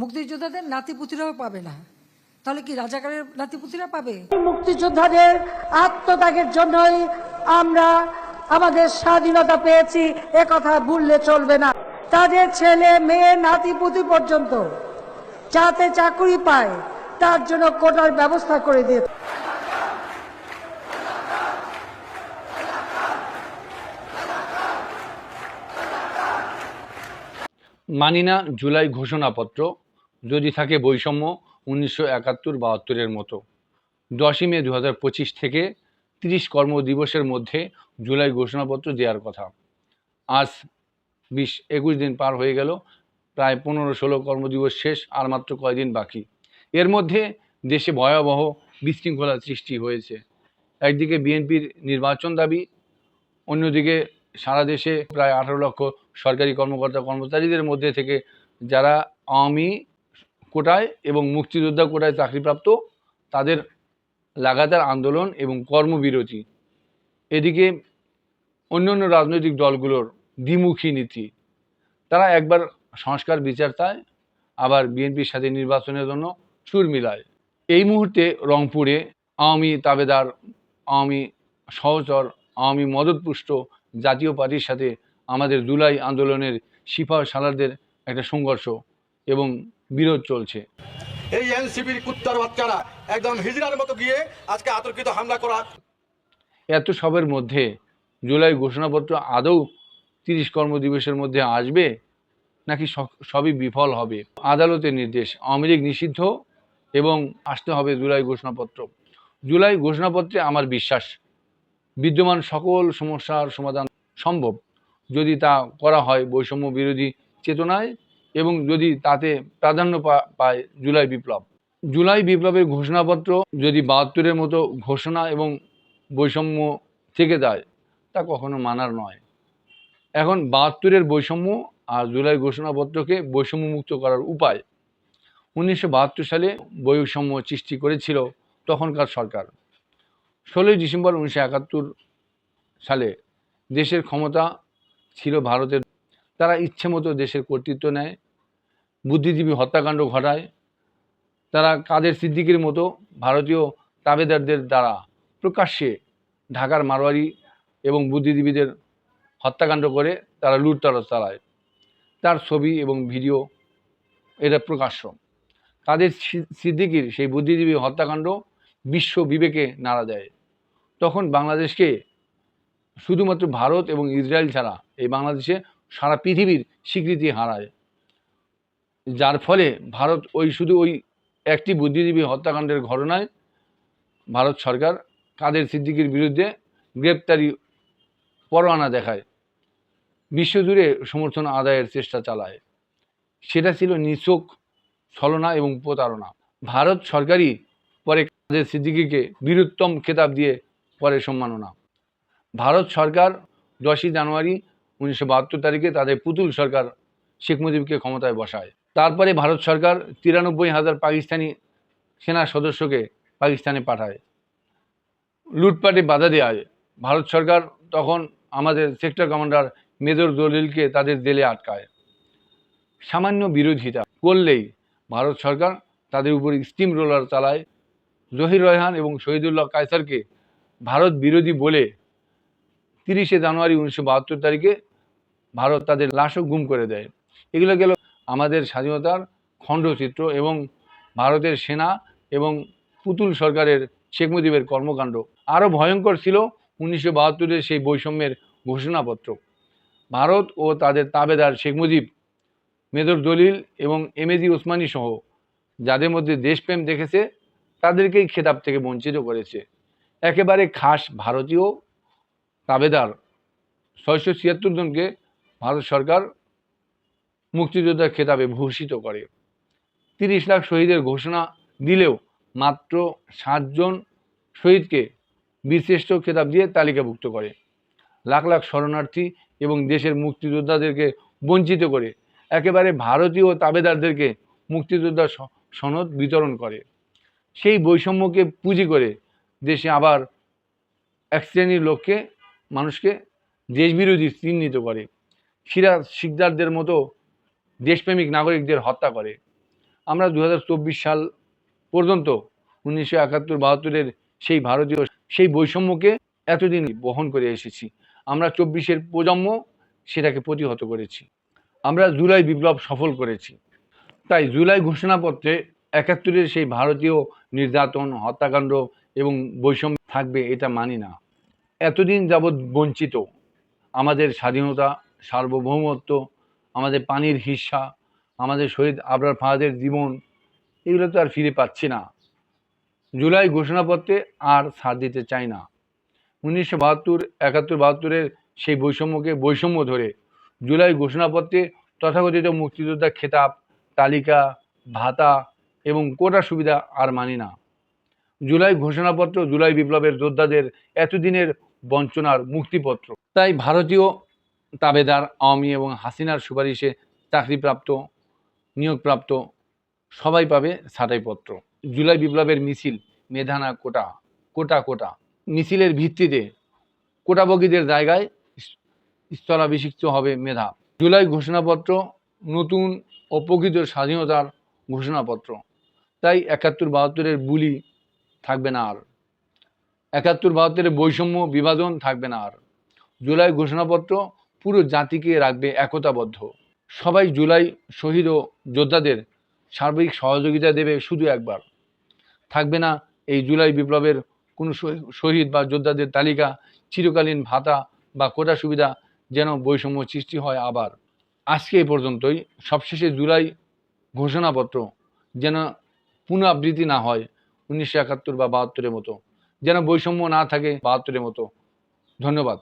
মুক্তিযোদ্ধাদের নাতিপুতিরাও পাবে না। তাহলে কি রাজাকারের নাতিপুতিরা পাবে? মুক্তিযোদ্ধাদের আত্মত্যাগের জন্যই আমরা আমাদের স্বাধীনতা পেয়েছি এ কথা ভুললে চলবে না। তাদের ছেলে মেয়ে নাতিপুতি পর্যন্ত যাতে চাকরি পায় তার জন্য কোটার ব্যবস্থা করে দিয়ে মানিনা জুলাই ঘোষণাপত্র যদি থাকে বৈষম্য উনিশশো একাত্তর বাহাত্তরের মতো। দশই মে দু পঁচিশ থেকে তিরিশ কর্মদিবসের মধ্যে জুলাই ঘোষণাপত্র দেওয়ার কথা। আজ বিশ একুশ দিন পার হয়ে গেল, প্রায় পনেরো ষোলো কর্মদিবস শেষ, আর মাত্র কয়দিন বাকি। এর মধ্যে দেশে ভয়াবহ বিশৃঙ্খলার সৃষ্টি হয়েছে। একদিকে বিএনপির নির্বাচন দাবি, অন্যদিকে সারা দেশে প্রায় আঠারো লক্ষ সরকারি কর্মকর্তা কর্মচারীদের মধ্যে থেকে যারা আওয়ামী কোটায় এবং মুক্তিযোদ্ধা কোটায় চাকরিপ্রাপ্ত, তাদের লাগাতার আন্দোলন এবং কর্মবিরতি। এদিকে অন্যান্য রাজনৈতিক দলগুলোর দ্বিমুখী নীতি। তারা একবার সংস্কার বিচার চায়, আবার বিএনপির সাথে নির্বাচনের জন্য সুর মিলায়। এই মুহূর্তে রংপুরে আওয়ামী তাবেদার, আওয়ামী সহচর, আওয়ামী মদতপুষ্ট জাতীয় পার্টির সাথে আমাদের জুলাই আন্দোলনের সিপাহ সালারদের একটা সংঘর্ষ এবং বিরোধ চলছে। এই এনসিপির কুত্তার বাচ্চারা একদম হিজড়ার মতো গিয়ে আজকে আতর্কিত হামলা করা এত সবের মধ্যে জুলাই ঘোষণাপত্র আদৌ তিরিশ কর্মদিবসের মধ্যে আসবে নাকি সবই বিফল হবে? আদালতের নির্দেশ আওয়ামী লীগ নিষিদ্ধ এবং আসতে হবে জুলাই ঘোষণাপত্র। জুলাই ঘোষণাপত্রে আমার বিশ্বাস বিদ্যমান সকল সমস্যার সমাধান সম্ভব। যদি তা করা হয় বৈষম্য বিরোধী চেতনায় এবং যদি তাতে প্রাধান্য পায় জুলাই বিপ্লব। জুলাই বিপ্লবের ঘোষণাপত্র যদি বাহাত্তরের মতো ঘোষণা এবং বৈষম্য থেকে যায়, তা কখনো মানার নয়। এখন বাহাত্তরের বৈষম্য আর জুলাই ঘোষণাপত্রকে বৈষম্যমুক্ত করার উপায়। উনিশশো বাহাত্তর সালে বৈষম্য সৃষ্টি করেছিল তখনকার সরকার। ষোলোই ডিসেম্বর উনিশশো একাত্তর সালে দেশের ক্ষমতা ছিল ভারতের। তারা ইচ্ছে মতো দেশের কর্তৃত্ব নেয় বুদ্ধিজীবী হত্যাকাণ্ড ঘটায়। তারা কাদের সিদ্দিকির মতো ভারতীয় তাবেদারদের দ্বারা প্রকাশ্যে ঢাকার মারোয়ারি এবং বুদ্ধিজীবীদের হত্যাকাণ্ড করে তারা লুটতরাজ চালায়। তার ছবি এবং ভিডিও এটা প্রকাশ্য কাদের সিদ্দিকির সেই বুদ্ধিজীবী হত্যাকাণ্ড বিশ্ব বিবেকে নাড়া দেয়। তখন বাংলাদেশকে শুধুমাত্র ভারত এবং ইসরায়েল ছাড়া এই বাংলাদেশে সারা পৃথিবীর স্বীকৃতি হারায়। যার ফলে ভারত ওই শুধু ওই একটি বুদ্ধিজীবী হত্যাকাণ্ডের ঘটনায় ভারত সরকার কাদের সিদ্দিকির বিরুদ্ধে গ্রেপ্তারি পরোয়ানা দেখায়। বিশ্বজুড়ে সমর্থন আদায়ের চেষ্টা চালায়। সেটা ছিল নিছক ছলনা এবং প্রতারণা। ভারত সরকারই পরে কাদের সিদ্দিকিকে বীরুত্তম খেতাব দিয়ে পরে সম্মাননা। ভারত সরকার দশই জানুয়ারি উনিশশো বাহাত্তর তারিখে তাদের পুতুল সরকার শেখ মুজিবকে ক্ষমতায় বসায়। তারপরে ভারত সরকার তিরানব্বই হাজার পাকিস্তানি সেনা সদস্যকে পাকিস্তানে পাঠায়। লুটপাটে বাধা দেওয়া হয় ভারত সরকার তখন আমাদের সেক্টর কমান্ডার মেজর দলিলকে তাদের জেলে আটকায়। সামান্য বিরোধিতা করলেই ভারত সরকার তাদের উপর স্টিম রোলার চালায়। জহির রয়হান এবং শহীদুল্লাহ কায়সারকে ভারত বিরোধী বলে তিরিশে জানুয়ারি উনিশশো বাহাত্তর তারিখে ভারত তাদের লাশও গুম করে দেয়। এগুলো গেল আমাদের স্বাধীনতার খণ্ডচিত্র এবং ভারতের সেনা এবং পুতুল সরকারের শেখ মুজিবের কর্মকাণ্ড। আরও ভয়ঙ্কর ছিল উনিশশো বাহাত্তরের সেই বৈষম্যের ঘোষণাপত্র। ভারত ও তাদের তাবেদার শেখ মুজিব মেজর দলিল এবং এমএজি ওসমানী সহ যাদের মধ্যে দেশপ্রেম দেখেছে, তাদেরকেই খেতাব থেকে বঞ্চিত করেছে। একেবারে খাস ভারতীয় তাবেদার ছয়শো ছিয়াত্তর জনকে ভারত সরকার মুক্তিযোদ্ধার খেতাবে ভূষিত করে। তিরিশ লাখ শহীদের ঘোষণা দিলেও মাত্র সাতজন শহীদকে বীরশ্রেষ্ঠ খেতাব দিয়ে তালিকাভুক্ত করে। লাখ লাখ শরণার্থী এবং দেশের মুক্তিযোদ্ধাদেরকে বঞ্চিত করে একেবারে ভারতীয় তাবেদারদেরকে মুক্তিযোদ্ধা সনদ বিতরণ করে। সেই বৈষম্যকে পুঁজি করে দেশে আবার এক শ্রেণির লোককে, মানুষকে দেশবিরোধী চিহ্নিত করে। সিরাজ শিকদারদের মতো দেশপ্রেমিক নাগরিকদের হত্যা করে। আমরা দু হাজার চব্বিশ সাল পর্যন্ত উনিশশো একাত্তর বাহাত্তরের সেই ভারতীয় সেই বৈষম্যকে এতদিন বহন করে এসেছি। আমরা চব্বিশের প্রজন্ম সেটাকে প্রতিহত করেছি। আমরা জুলাই বিপ্লব সফল করেছি। তাই জুলাই ঘোষণাপত্রে একাত্তরের সেই ভারতীয় নির্যাতন, হত্যাকাণ্ড এবং বৈষম্য থাকবে এটা মানি না। এতদিন যাবৎ বঞ্চিত। আমাদের স্বাধীনতা, সার্বভৌমত্ব আমাদের পানির হিস্সা আমাদের শহীদ আবরার ফাহাদের জীবন, এগুলো তো আর ফিরে পাচ্ছি না। জুলাই ঘোষণাপত্রে আর ছাড় দিতে চাই না। উনিশশো বাহাত্তর, একাত্তর বাহাত্তরের সেই বৈষম্যকে বৈষম্য ধরে জুলাই ঘোষণাপত্রে তথাকথিত মুক্তিযোদ্ধা খেতাব, তালিকা, ভাতা এবং কোটা সুবিধা আর মানি না। জুলাই ঘোষণাপত্র জুলাই বিপ্লবের যোদ্ধাদের এতদিনের বঞ্চনার মুক্তিপত্র। তাই ভারতীয় তাবেদার, আওয়ামী এবং হাসিনার সুপারিশে চাকরিপ্রাপ্ত, নিয়োগপ্রাপ্ত সবাই পাবে ছাঁটাইপত্র। জুলাই বিপ্লবের মিছিল, মেধানা কোটা কোটা কোটা। মিছিলের ভিত্তিতে কোটাবগীদের জায়গায় স্থলাভিষিক্ত হবে মেধা। জুলাই ঘোষণাপত্র, নতুন ও প্রকৃত স্বাধীনতার ঘোষণাপত্র। তাই একাত্তর বাহাত্তরের বুলি থাকবে না আর। একাত্তর বাহাত্তরের বৈষম্য বিভাজন থাকবে না আর। জুলাই ঘোষণাপত্র পুরো জাতিকে রাখবে একতাবদ্ধ। সবাই জুলাই শহীদ ও যোদ্ধাদের সার্বিক সহযোগিতা দেবে শুধু একবার। থাকবে না এই জুলাই বিপ্লবের কোনো শহীদ বা যোদ্ধাদের তালিকা, চিরকালীন ভাতা বা কোটা সুবিধা যেন বৈষম্য সৃষ্টি হয় আবার। আজকে এ পর্যন্তই। সবশেষে জুলাই ঘোষণাপত্র যেন পুনরাবৃত্তি না হয় উনিশশো একাত্তর বা বাহাত্তরের মতো। যেন বৈষম্য না থাকে বাহাত্তরের মতো। ধন্যবাদ।